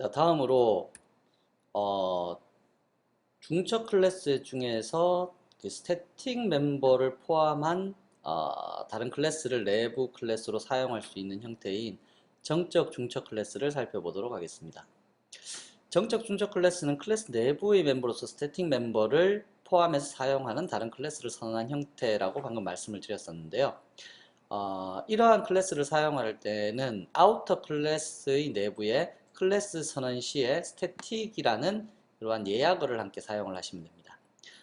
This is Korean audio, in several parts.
자, 다음으로 어, 중처 클래스 중에서 그 스태틱 멤버를 포함한 어, 다른 클래스를 내부 클래스로 사용할 수 있는 형태인 정적 중처 클래스를 살펴보도록 하겠습니다. 정적 중처 클래스는 클래스 내부의 멤버로서 스태틱 멤버를 포함해서 사용하는 다른 클래스를 선언한 형태라고 방금 말씀을 드렸었는데요. 어, 이러한 클래스를 사용할 때는 아우터 클래스의 내부에 클래스 선언 시에 스태틱이라는 이러한 예약어를 함께 사용을 하시면 됩니다.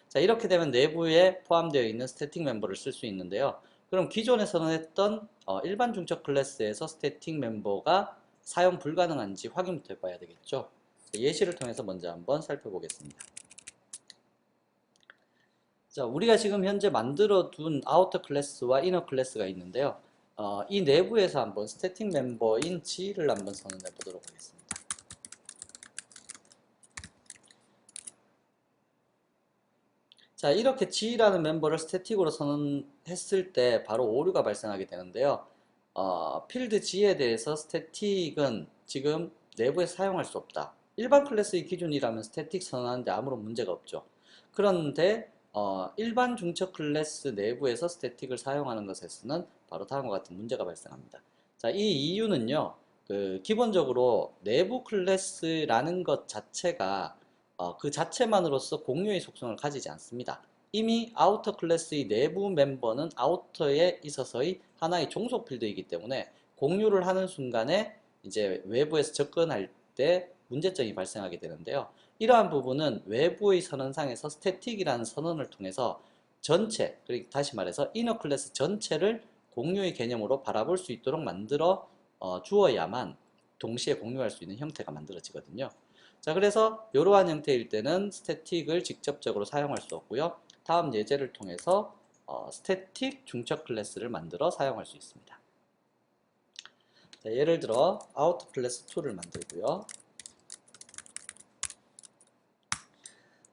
자 이렇게 되면 내부에 포함되어 있는 스태틱 멤버를 쓸 수 있는데요. 그럼 기존에 선언했던 어, 일반 중첩 클래스에서 스태틱 멤버가 사용 불가능한지 확인부터 해봐야 되겠죠. 예시를 통해서 먼저 한번 살펴보겠습니다. 자, 우리가 지금 현재 만들어 둔 아우터 클래스와 이너 클래스가 있는데요. 어, 이 내부에서 한번 스태틱 멤버인 G를 한번 선언해 보도록 하겠습니다. 자, 이렇게 G라는 멤버를 스태틱으로 선언했을 때 바로 오류가 발생하게 되는데요. 어, 필드 G에 대해서 스태틱은 지금 내부에 사용할 수 없다. 일반 클래스의 기준이라면 스태틱 선언하는데 아무런 문제가 없죠. 그런데 어, 일반 중첩 클래스 내부에서 스태틱을 사용하는 것에서는 바로 다음과 같은 문제가 발생합니다. 자, 이 이유는요. 그 기본적으로 내부 클래스라는 것 자체가 어, 그 자체만으로서 공유의 속성을 가지지 않습니다. 이미 아우터 클래스의 내부 멤버는 아우터에 있어서의 하나의 종속 필드이기 때문에 공유를 하는 순간에 이제 외부에서 접근할 때 문제점이 발생하게 되는데요. 이러한 부분은 외부의 선언상에서 스태틱이라는 선언을 통해서 전체, 그리고 다시 말해서 이너 클래스 전체를 공유의 개념으로 바라볼 수 있도록 만들어 어, 주어야만 동시에 공유할 수 있는 형태가 만들어지거든요. 자 그래서 이러한 형태일 때는 스태틱을 직접적으로 사용할 수 없고요. 다음 예제를 통해서 어, 스태틱 중첩 클래스를 만들어 사용할 수 있습니다. 자, 예를 들어 아우터 클래스 2를 만들고요.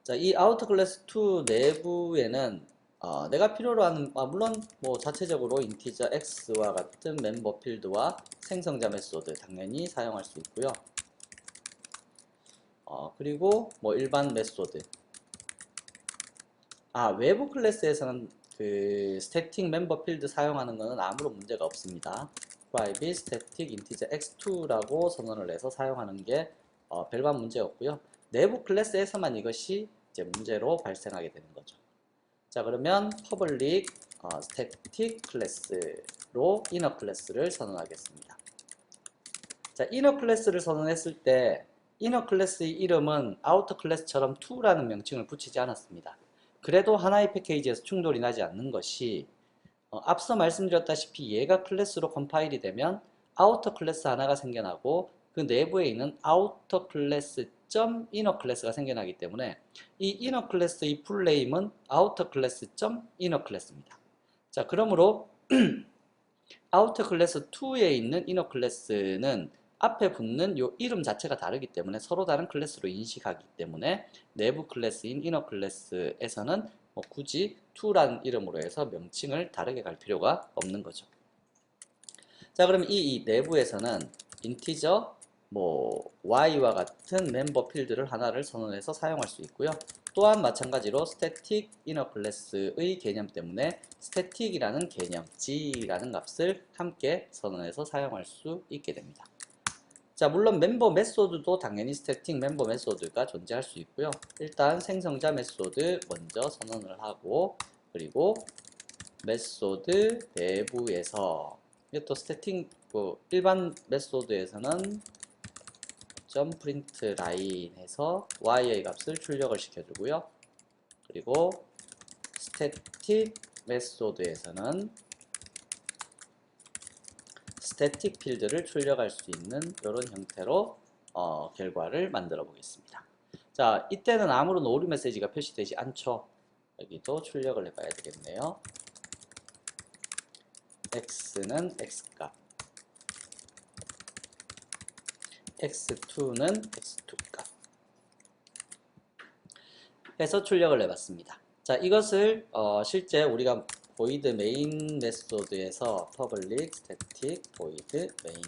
자, 이 아우터 클래스 2 내부에는 어, 내가 필요로 하는 아, 물론 뭐 자체적으로 인티저 x와 같은 멤버 필드와 생성자 메소드 당연히 사용할 수 있고요. 어, 그리고 뭐 일반 메소드. 아 외부 클래스에서는 그 스태틱 멤버 필드 사용하는 것은 아무런 문제가 없습니다. private static integer x2라고 선언을 해서 사용하는 게 어, 별반 문제 없고요. 내부 클래스에서만 이것이 이제 문제로 발생하게 되는 거죠. 자 그러면 public 어, static 클래스로 inner 클래스를 선언하겠습니다. 자 inner 클래스를 선언했을 때 이너 클래스의 이름은 아우터 클래스처럼 2라는 명칭을 붙이지 않았습니다. 그래도 하나의 패키지에서 충돌이 나지 않는 것이 어, 앞서 말씀드렸다시피 얘가 클래스로 컴파일이 되면 아우터 클래스 하나가 생겨나고 그 내부에 있는 아우터 클래스 점 이너 클래스가 생겨나기 때문에 이 이너 클래스의 풀네임은 아우터 클래스 점 이너 클래스입니다. 자 그러므로 아우터 클래스 2에 있는 이너 클래스는 앞에 붙는 요 이름 자체가 다르기 때문에 서로 다른 클래스로 인식하기 때문에 내부 클래스인 이너 클래스에서는 뭐 굳이 2라는 이름으로 해서 명칭을 다르게 갈 필요가 없는 거죠. 자 그럼 이, 이 내부에서는 인티저 뭐 y와 같은 멤버 필드를 하나를 선언해서 사용할 수 있고요. 또한 마찬가지로 static inner class의 개념 때문에 static이라는 개념, g라는 값을 함께 선언해서 사용할 수 있게 됩니다. 자 물론 멤버 메소드도 당연히 스태틱 멤버 메소드가 존재할 수 있고요. 일단 생성자 메소드 먼저 선언을 하고 그리고 메소드 내부에서 이것도 스태틱 뭐 일반 메소드에서는 점 프린트 라인에서 y의 값을 출력을 시켜주고요. 그리고 스태틱 메소드에서는 스태틱 필드를 출력할 수 있는 이런 형태로 어, 결과를 만들어 보겠습니다. 자, 이때는 아무런 오류 메시지가 표시되지 않죠. 여기도 출력을 해봐야 되겠네요. x는 x값 x2는 x2값 해서 출력을 해봤습니다. 자, 이것을 어, 실제 우리가 void main 메소드에서 public static void main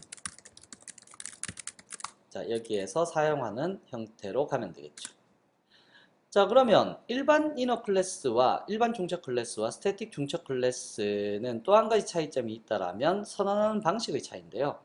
자, 여기에서 사용하는 형태로 가면 되겠죠. 자, 그러면 일반 이너 클래스와 일반 중첩 클래스와 스태틱 중첩 클래스는 또 한 가지 차이점이 있다라면 선언하는 방식의 차이인데요.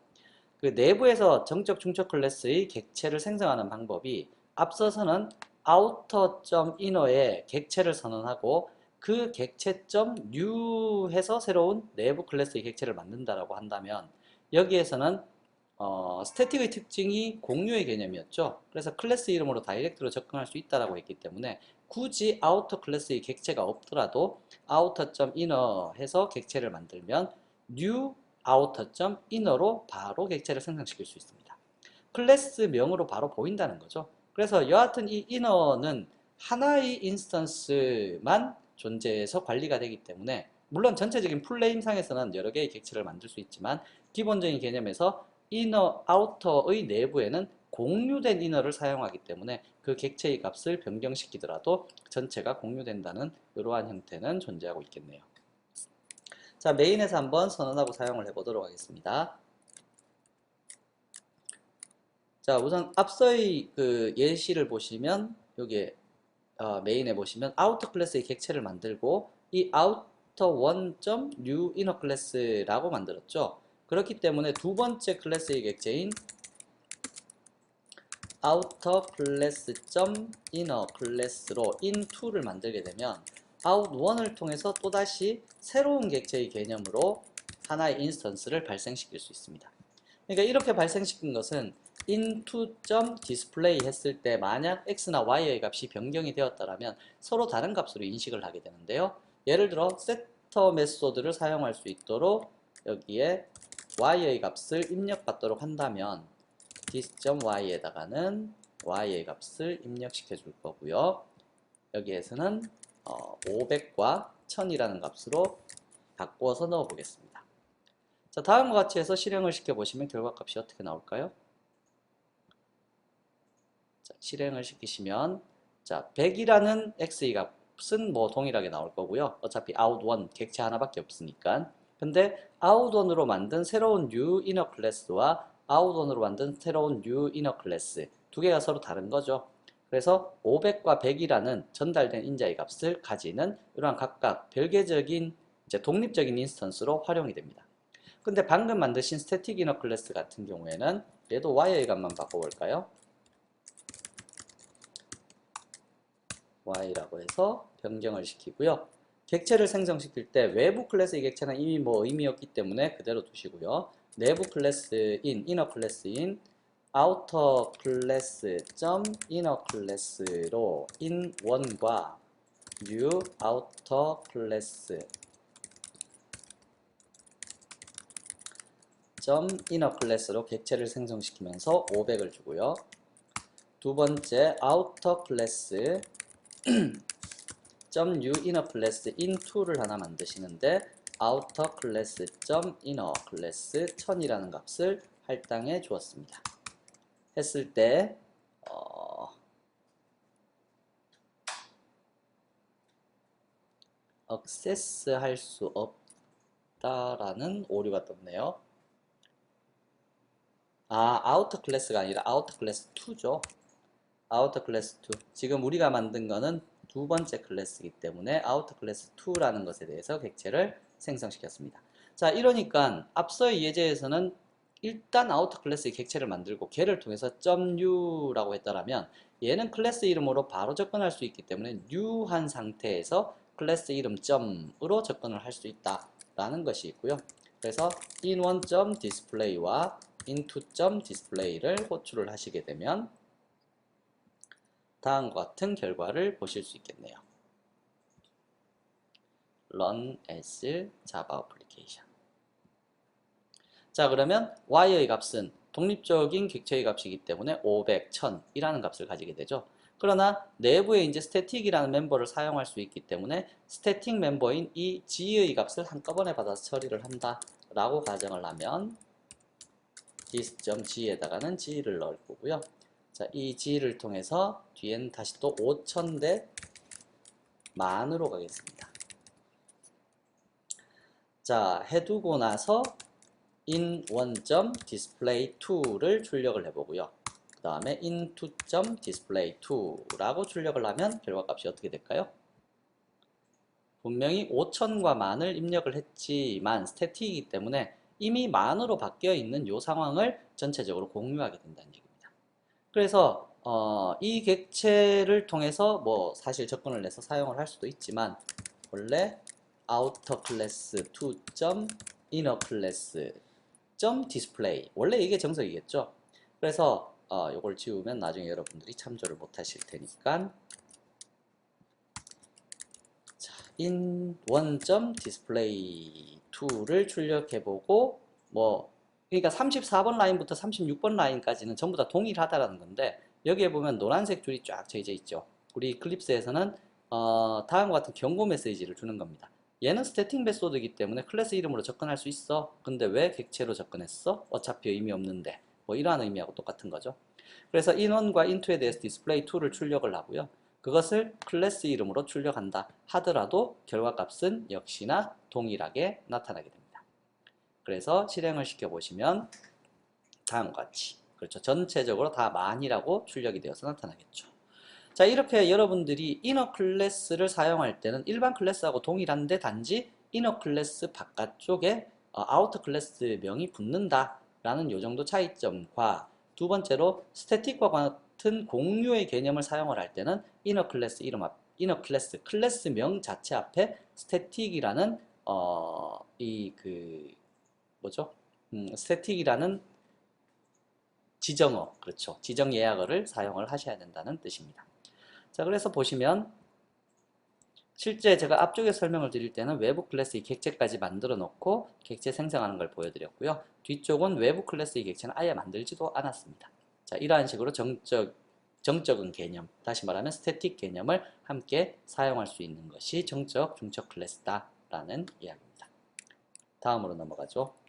그 내부에서 정적 중첩 클래스의 객체를 생성하는 방법이 앞서서는 outer.inner에 객체를 선언하고 그 객체점 new 해서 새로운 내부 클래스의 객체를 만든다라고 한다면 여기에서는 어, 스태틱의 특징이 공유의 개념이었죠. 그래서 클래스 이름으로 다이렉트로 접근할 수 있다라고 했기 때문에 굳이 아우터 클래스의 객체가 없더라도 outer.inner 해서 객체를 만들면 new outer.inner로 바로 객체를 생성시킬 수 있습니다. 클래스명으로 바로 보인다는 거죠. 그래서 여하튼 이 inner는 하나의 인스턴스만 존재해서 관리가 되기 때문에 물론 전체적인 플레임상에서는 여러 개의 객체를 만들 수 있지만 기본적인 개념에서 이너, 아우터의 내부에는 공유된 이너를 사용하기 때문에 그 객체의 값을 변경시키더라도 전체가 공유된다는 이러한 형태는 존재하고 있겠네요. 자, 메인에서 한번 선언하고 사용을 해보도록 하겠습니다. 자, 우선 앞서의 그 예시를 보시면 여기에 어, 메인에 보시면 아우터 클래스의 객체를 만들고 이 아우터 1.new inner 클래스라고 만들었죠. 그렇기 때문에 두 번째 클래스의 객체인 outer class inner class로 in2를 만들게 되면 out1을 통해서 또다시 새로운 객체의 개념으로 하나의 인스턴스를 발생시킬 수 있습니다. 그러니까 이렇게 발생시킨 것은 into.display 했을 때 만약 x나 y의 값이 변경이 되었다면 서로 다른 값으로 in식을 하게 되는데요. 예를 들어 setter 메소드를 사용할 수 있도록 여기에 y의 값을 입력받도록 한다면 this.y에다가는 y의 값을 입력시켜 줄 거고요. 여기에서는 어, 500과 1000이라는 값으로 바꾸어서 넣어 보겠습니다. 자, 다음과 같이 해서 실행을 시켜 보시면 결과값이 어떻게 나올까요? 자, 실행을 시키시면 자, 100이라는 x의 값은 뭐 동일하게 나올 거고요. 어차피 out1 객체 하나밖에 없으니까. 근데 out1으로 만든 새로운 new inner class와 out1으로 만든 새로운 new inner class 두 개가 서로 다른 거죠. 그래서 500과 100이라는 전달된 인자의 값을 가지는 이러한 각각 별개적인 이제 독립적인 인스턴스로 활용이 됩니다. 근데 방금 만드신 스태틱 이너 클래스 같은 경우에는 얘도 y의 값만 바꿔볼까요? Y라고 해서 변경을 시키고요. 객체를 생성시킬 때 외부 클래스의 객체는 이미 뭐 의미였기 때문에 그대로 두시고요. 내부 클래스인, 이너 클래스인 outer class 점 inner class로 in1과 new outer class 점 inner class로 객체를 생성시키면서 500을 주고요. 두 번째 class 점 new inner class in2를 하나 만드시는데 outer class 점 inner class 1000이라는 값을 할당해 주었습니다. 했을 때 어, 액세스 할 수 없다라는 오류가 떴네요. 아, 아우터 클래스가 아니라 아우터 클래스 2죠. 아우터 클래스 2. 지금 우리가 만든 거는 두 번째 클래스이기 때문에 아우터 클래스 2라는 것에 대해서 객체를 생성시켰습니다. 자, 이러니까 앞서의 예제에서는 일단 아우터 클래스의 객체를 만들고 걔를 통해서 .new라고 했더라면 얘는 클래스 이름으로 바로 접근할 수 있기 때문에 new한 상태에서 클래스 이름 점으로 접근을 할 수 있다라는 것이 있고요. 그래서 in1.display와 into.display를 호출을 하시게 되면 다음과 같은 결과를 보실 수 있겠네요. run as java application 자 그러면 y의 값은 독립적인 객체의 값이기 때문에 500, 1000 이라는 값을 가지게 되죠. 그러나 내부에 이제 static이라는 멤버를 사용할 수 있기 때문에 static 멤버인 이 g의 값을 한꺼번에 받아서 처리를 한다 라고 가정을 하면 this.g에다가는 g를 넣을 거고요. 자, 이 g를 통해서 뒤에는 다시 또 5000대 만으로 가겠습니다. 자, 해두고 나서 in1.display2를 출력을 해보고요. 다음에 into.display2라고 출력을 하면 결과값이 어떻게 될까요? 분명히 5천과 만을 입력을 했지만 스태틱이기 때문에 이미 만으로 바뀌어 있는 이 상황을 전체적으로 공유하게 된다는 얘기입니다. 그래서 어, 이 객체를 통해서 뭐 사실 접근을 내서 사용을 할 수도 있지만 원래 outer class 2. inner class display 원래 이게 정석이겠죠. 그래서 어, 이걸 지우면 나중에 여러분들이 참조를 못 하실 테니까 자, in 1.display2를 출력해보고 뭐 그러니까 34번 라인부터 36번 라인까지는 전부 다 동일하다라는 건데 여기에 보면 노란색 줄이 쫙 쳐져 있죠. 우리 클립스에서는 어, 다음과 같은 경고 메시지를 주는 겁니다. 얘는 스태틱 메소드이기 때문에 클래스 이름으로 접근할 수 있어. 근데 왜 객체로 접근했어? 어차피 의미 없는데. 뭐 이러한 의미하고 똑같은 거죠. 그래서 인원과 인투에 대해서 디스플레이 2를 출력을 하고요. 그것을 클래스 이름으로 출력한다 하더라도 결과값은 역시나 동일하게 나타나게 됩니다. 그래서 실행을 시켜보시면 다음과 같이 그렇죠. 전체적으로 다 만이라고 출력이 되어서 나타나겠죠. 자 이렇게 여러분들이 이너 클래스를 사용할 때는 일반 클래스하고 동일한데 단지 이너 클래스 바깥쪽에 어, 아우터 클래스 명이 붙는다 라는 요 정도 차이점과 두 번째로 스태틱과 같은 공유의 개념을 사용을 할 때는 이너 클래스 이름 앞 이너 클래스 클래스 명 자체 앞에 스태틱이라는 어, 이 그 뭐죠? 음, 스태틱이라는 지정어 그렇죠. 지정 예약어를 사용을 하셔야 된다는 뜻입니다. 자 그래서 보시면 실제 제가 앞쪽에 설명을 드릴 때는 외부 클래스의 객체까지 만들어 놓고 객체 생성하는 걸 보여드렸고요. 뒤쪽은 외부 클래스의 객체는 아예 만들지도 않았습니다. 자 이러한 식으로 정적, 정적은 개념, 다시 말하면 스태틱 개념을 함께 사용할 수 있는 것이 정적, 중적 클래스다 라는 이야기입니다. 다음으로 넘어가죠.